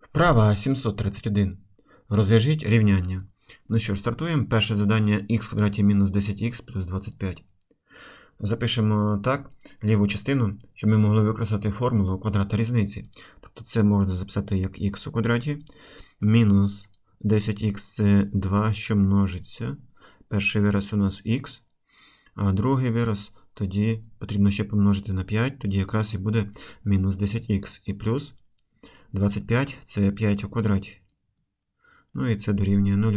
Вправа 731. Розв'яжіть рівняння. Ну що ж, стартуємо. Перше завдання х квадраті мінус 10х плюс 25. Запишемо так ліву частину, щоб ми могли використати формулу квадрата різниці. Тобто це можна записати як х у квадраті. Мінус 10х це 2, що множиться. Перший вираз у нас х, а другий вираз тоді потрібно ще помножити на 5, тоді якраз і буде мінус 10х і плюс 25 це 5 у квадраті. Ну і це дорівнює 0.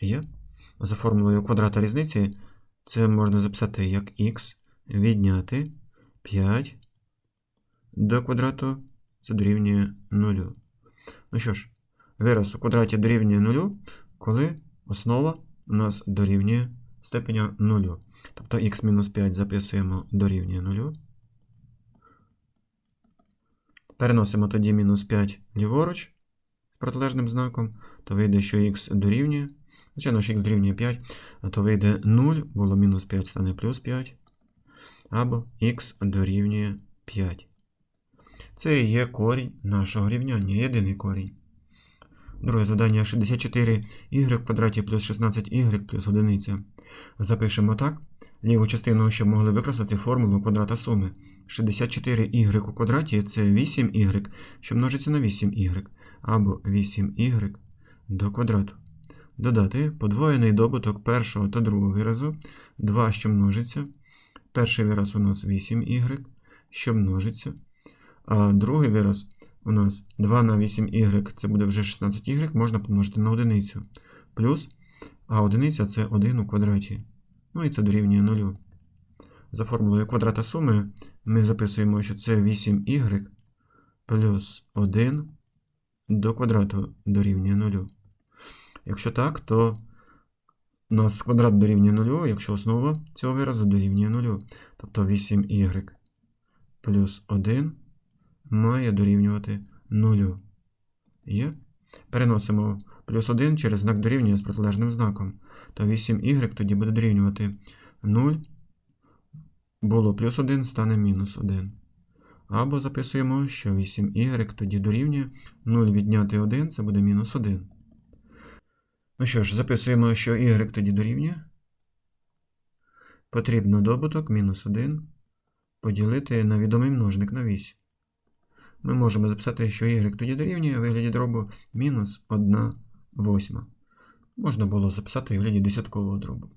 Є. За формулою квадрата різниці це можна записати як х відняти 5 до квадрату це дорівнює 0. Ну що ж, вираз у квадраті дорівнює 0, коли основа у нас дорівнює степеня 0. Тобто х мінус 5 записуємо дорівнює 0. Переносимо тоді мінус 5 ліворуч протилежним знаком, то вийде, що х дорівнює. Звичайно, що х дорівнює 5, а то вийде 0, було мінус 5, стане плюс 5. Або х дорівнює 5. Це і є корінь нашого рівняння, єдиний корінь. Друге завдання 64 y квадраті плюс 16y плюс 1. Запишемо так. Ліву частину, щоб могли використати формулу квадрата суми. 64y у квадраті це 8y, що множиться на 8y, або 8y до квадрату. Додати подвоєний добуток першого та другого виразу, 2, що множиться. Перший вираз у нас 8y, що множиться. А другий вираз у нас 2 на 8y, це буде вже 16y, можна помножити на одиницю. Плюс, а одиниця це 1 у квадраті. Ну і це дорівнює 0. За формулою квадрата суми ми записуємо, що це 8y плюс 1 до квадрату дорівнює 0. Якщо так, то у нас квадрат дорівнює 0, якщо основа цього виразу дорівнює 0. Тобто 8y плюс 1 має дорівнювати 0. Є? Переносимо плюс 1 через знак дорівнює з протилежним знаком. То 8y тоді буде дорівнювати 0. Було плюс 1, стане мінус 1. Або записуємо, що 8y тоді дорівнює 0 відняти 1, це буде мінус 1. Ну що ж, записуємо, що y тоді дорівнює. Потрібно добуток мінус 1 поділити на відомий множник на 8. Ми можемо записати, що y тоді дорівнює у вигляді дробу мінус 1 восьма. Можна було записати у вигляді десяткового дробу.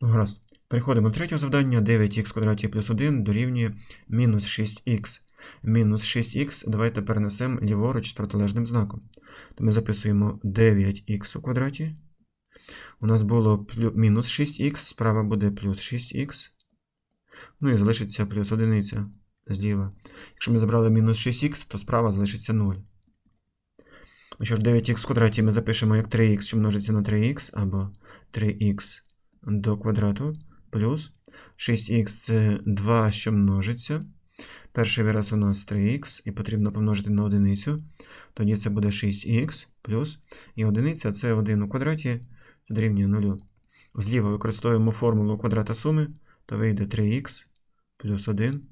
Ну, гаразд. Переходимо до третього завдання. 9х квадраті плюс 1 дорівнює мінус 6х. Мінус 6х давайте перенесемо ліворуч з протилежним знаком. То ми записуємо 9х у квадраті. У нас було мінус 6х, справа буде плюс 6х. Ну і залишиться плюс 1 зліва. Якщо ми забрали мінус 6х, то справа залишиться 0. Ну що ж, 9х в квадраті ми запишемо як 3х, що множиться на 3х, або 3х до квадрату, плюс 6х це 2, що множиться. Перший вираз у нас 3х, і потрібно помножити на одиницю. Тоді це буде 6х плюс. І одиниця це 1 у квадраті, це дорівнює 0. Зліва використовуємо формулу квадрата суми, то вийде 3х плюс 1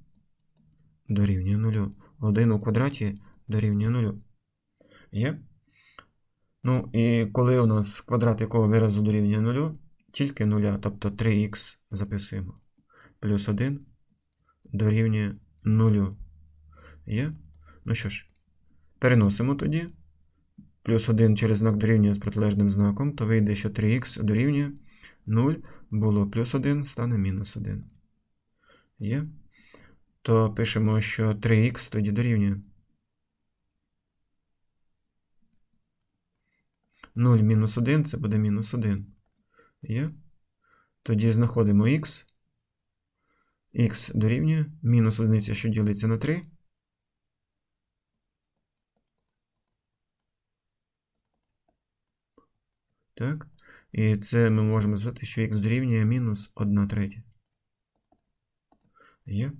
дорівнює 0. 1 у квадраті дорівнює 0. Є? Ну, і коли у нас квадрат якого виразу дорівнює 0, тільки 0, тобто 3х записуємо. Плюс 1 дорівнює 0. Є? Ну що ж, переносимо тоді. Плюс 1 через знак дорівнює з протилежним знаком, то вийде, що 3х дорівнює 0, було плюс 1, стане мінус 1. Є? То пишемо, що 3х тоді дорівнює. 0 мінус 1 це буде мінус 1. Є? Тоді знаходимо х. х дорівнює мінус 1, що ділиться на 3. Так. І це ми можемо звати, що х дорівнює мінус 1 третя. Є.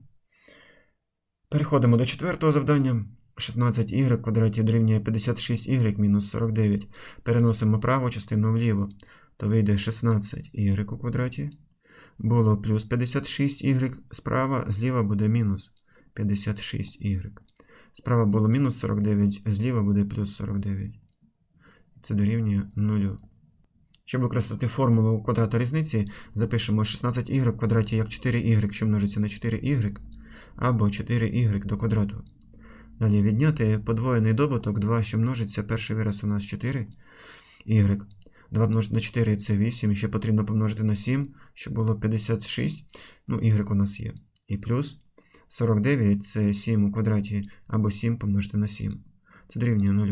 Переходимо до четвертого завдання. 16y квадраті дорівнює 56y мінус 49. Переносимо праву частину вліво, то вийде 16y у квадраті. Було плюс 56y справа, зліва буде мінус 56y. Справа було мінус 49, зліва буде плюс 49. Це дорівнює 0. Щоб використати формулу квадрата різниці, запишемо 16y в квадраті як 4y, що множиться на 4y, або 4y до квадрату. Далі відняти подвоєний добуток 2, що множиться, перший вираз у нас 4 y. 2 помножити на 4 це 8, ще потрібно помножити на 7, щоб було 56. Ну, y у нас є. І плюс 49 це 7 у квадраті, або 7 помножити на 7. Це дорівнює 0.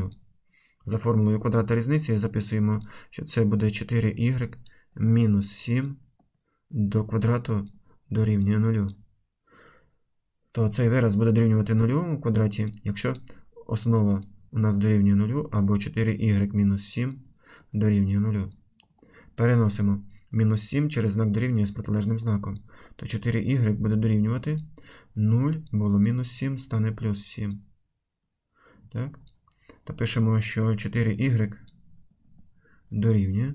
За формулою квадрата різниці записуємо, що це буде 4y мінус 7 до квадрату дорівнює 0. То цей вираз буде дорівнювати 0 у квадраті, якщо основа у нас дорівнює 0, або 4y мінус 7 дорівнює 0. Переносимо мінус 7 через знак дорівнює з протилежним знаком. То 4y буде дорівнювати 0, було мінус 7, стане плюс 7. Так. То пишемо, що 4y дорівнює.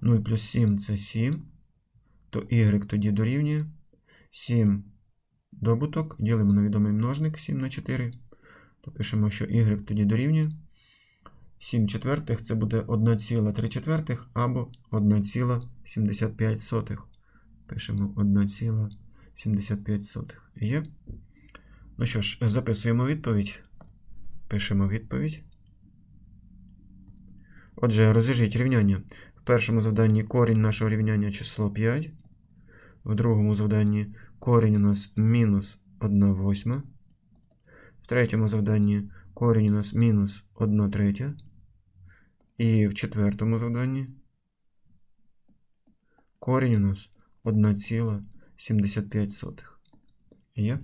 0 плюс 7 це 7. То y тоді дорівнює 7 добуток. Ділимо на відомий множник 7 на 4. То пишемо, що y тоді дорівнює. 7 четвертих це буде 1,3 четвертих або 1,75. Пишемо 1,75. Є. Ну що ж, записуємо відповідь. Пишемо відповідь. Отже, розв'яжіть рівняння. В першому завданні корінь нашого рівняння число 5. В другому завданні корінь у нас мінус 1 восьма. В третьому завданні корінь у нас мінус 1 третя. І в четвертому завданні корінь у нас 1,75. Є?